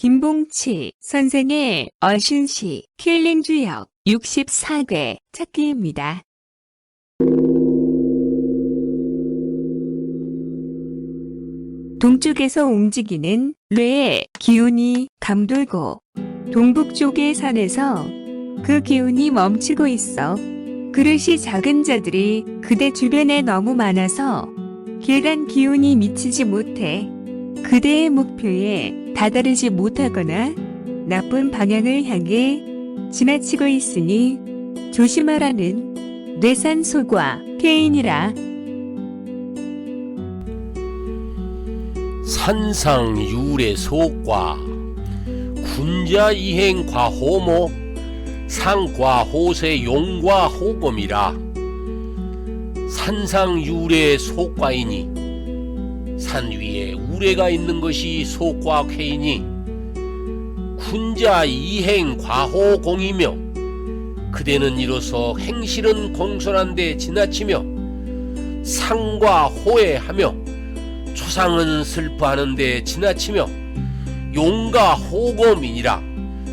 김봉치 선생의 어신시 킬링 주역 64개 찾기입니다. 동쪽에서 움직이는 뇌의 기운이 감돌고 동북쪽의 산에서 그 기운이 멈추고 있어 그릇이 작은 자들이 그대 주변에 너무 많아서 길간 기운이 미치지 못해 그대의 목표에 다다르지 못하거나 나쁜 방향을 향해 지나치고 있으니 조심하라는 뇌산소과 폐인이라 산상 유래 속과 군자 이행 과 호모 상과 호세 용과 호검이라 산상 유래 속과이니 산 위에 우레가 있는 것이 속과 쾌이니 군자 이행 과호 공이며 그대는 이로써 행실은 공손한데 지나치며 상과 호해하며 초상은 슬퍼하는데 지나치며 용과 호검이니라.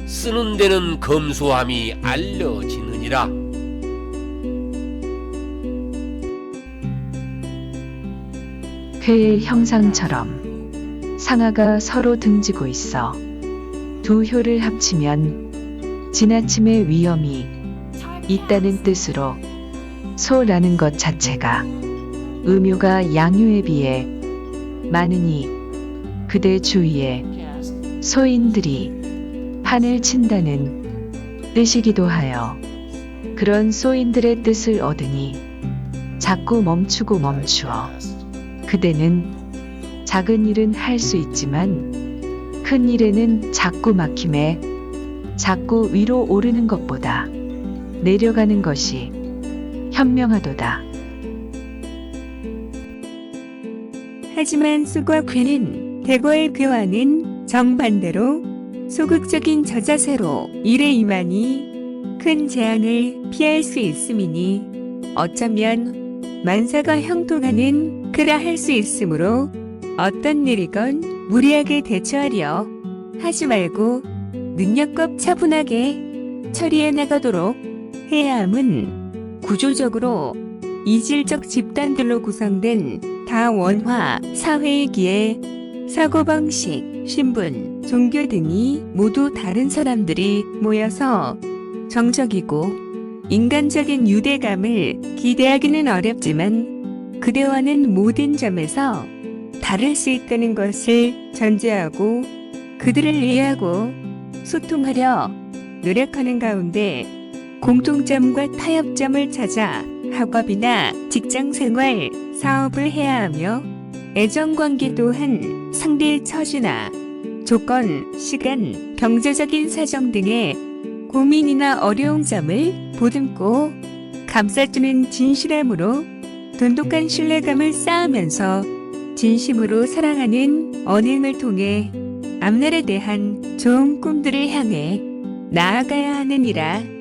쓰는 데는 검소함이 알려지느니라. 쾌의 형상처럼 상하가 서로 등지고 있어 두 효를 합치면 지나침의 위험이 있다는 뜻으로 소라는 것 자체가 음요가 양요에 비해 많으니 그대 주위에 소인들이 판을 친다는 뜻이기도 하여 그런 소인들의 뜻을 얻으니 자꾸 멈추고 멈추어 그대는 작은 일은 할 수 있지만 큰 일에는 자꾸 막힘에 자꾸 위로 오르는 것보다 내려가는 것이 현명하도다. 하지만 수과 괴는 대거의 그와는 정반대로 소극적인 저자세로 일에 임하니 큰 재앙을 피할 수 있음이니 어쩌면 만사가 형통하는 그라 할 수 있으므로 어떤 일이건 무리하게 대처하려 하지 말고 능력껏 차분하게 처리해 나가도록 해야 함은 구조적으로 이질적 집단들로 구성된 다원화 사회이기에 사고방식, 신분, 종교 등이 모두 다른 사람들이 모여서 정적이고 인간적인 유대감을 기대하기는 어렵지만 그대와는 모든 점에서 다를 수 있다는 것을 전제하고 그들을 이해하고 소통하려 노력하는 가운데 공통점과 타협점을 찾아 학업이나 직장 생활, 사업을 해야 하며 애정관계 또한 상대의 처지나 조건, 시간, 경제적인 사정 등의 고민이나 어려운 점을 보듬고 감싸주는 진실함으로 돈독한 신뢰감을 쌓으면서 진심으로 사랑하는 언행을 통해 앞날에 대한 좋은 꿈들을 향해 나아가야 하느니라.